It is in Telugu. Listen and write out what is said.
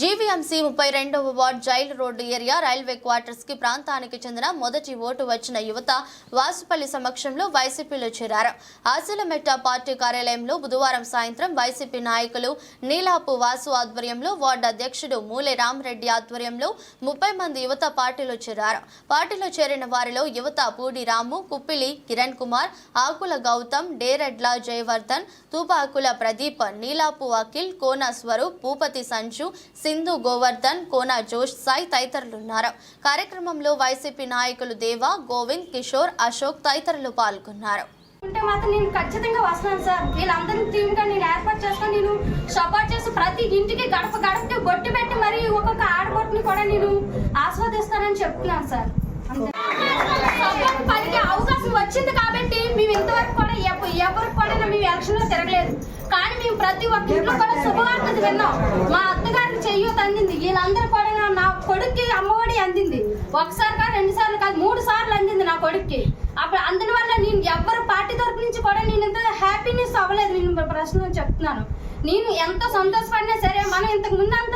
జీవీఎంసీ ముప్పై రెండవ ward jail road area railway క్వార్టర్స్కి ప్రాంతానికి చెందిన మొదటి ఓటు వచ్చిన యువత వాసుపల్లి సమక్షంలో వైసీపీలో చేరారు. ఆశలమెట్ట పార్టీ కార్యాలయంలో బుధవారం సాయంత్రం వైసీపీ నాయకులు నీలాపు వాసు ఆధ్వర్యంలో వార్డు అధ్యక్షుడు మూలే రామరెడ్డి ఆధ్వర్యంలో ముప్పై మంది యువత పార్టీలో చేరారు. పార్టీలో చేరిన వారిలో యువత పూడి రాము కుప్పిలి కిరణ్ కుమార్ ఆకుల గౌతమ్ డేరెడ్ల జయవర్ధన్ తూపాకుల ప్రదీప్ నీలాపు అఖిల్ కోన స్వరూప్ భూపతి సంజు సింధు గోవర్ధన్ కోన జోష్ సాయి తదితరులున్నారు కార్యక్రమంలో వైసీపీ నాయకులు దేవా గోవింద్ కిషోర్ అశోక్ తదితరులు పాల్గొన్నారు. ఉంటే మాత్రం నేను ఖచ్చితంగా వస్తున్నాను సార్. వీళ్ళందరినీ టీమ్ నేను ఏర్పాటు చేస్తాను నేను సపోర్ట్ చేసి ప్రతి ఇంటికి గడప గడపకి బొట్టు పెట్టి మరి ఒక్కొక్క ఆడబొట్టుని కూడా నేను ఆస్వాదిస్తానని చెప్తున్నాను సార్. పనికి అవకాశం వచ్చింది కాబట్టి మేము ఇంతవరకు కూడా ఎవరు కూడా మేము ఎలక్షన్లో తిరగలేదు. కానీ మేము ప్రతి ఒక్క ఇంట్లో కూడా శుభవార్త విన్నాం. మా అత్తగారు చెయ్యూత అందింది వీళ్ళందరూ కూడా నా- కొడుక్కి అమ్మఒడి అందింది. ఒకసారి కాదు రెండు సార్లు కాదు మూడు సార్లు అందింది నా కొడుక్కి. అప్పుడు అందువల్ల వల్ల నేను ఎవ్వరు పార్టీ తరపు నుంచి కూడా నేను ఇంత హ్యాపీనెస్ అవ్వలేదు. నేను ప్రశ్న చెప్తున్నాను. నేను ఎంత సంతోషపడినా సరే మనం ఇంతకు ముందు అంత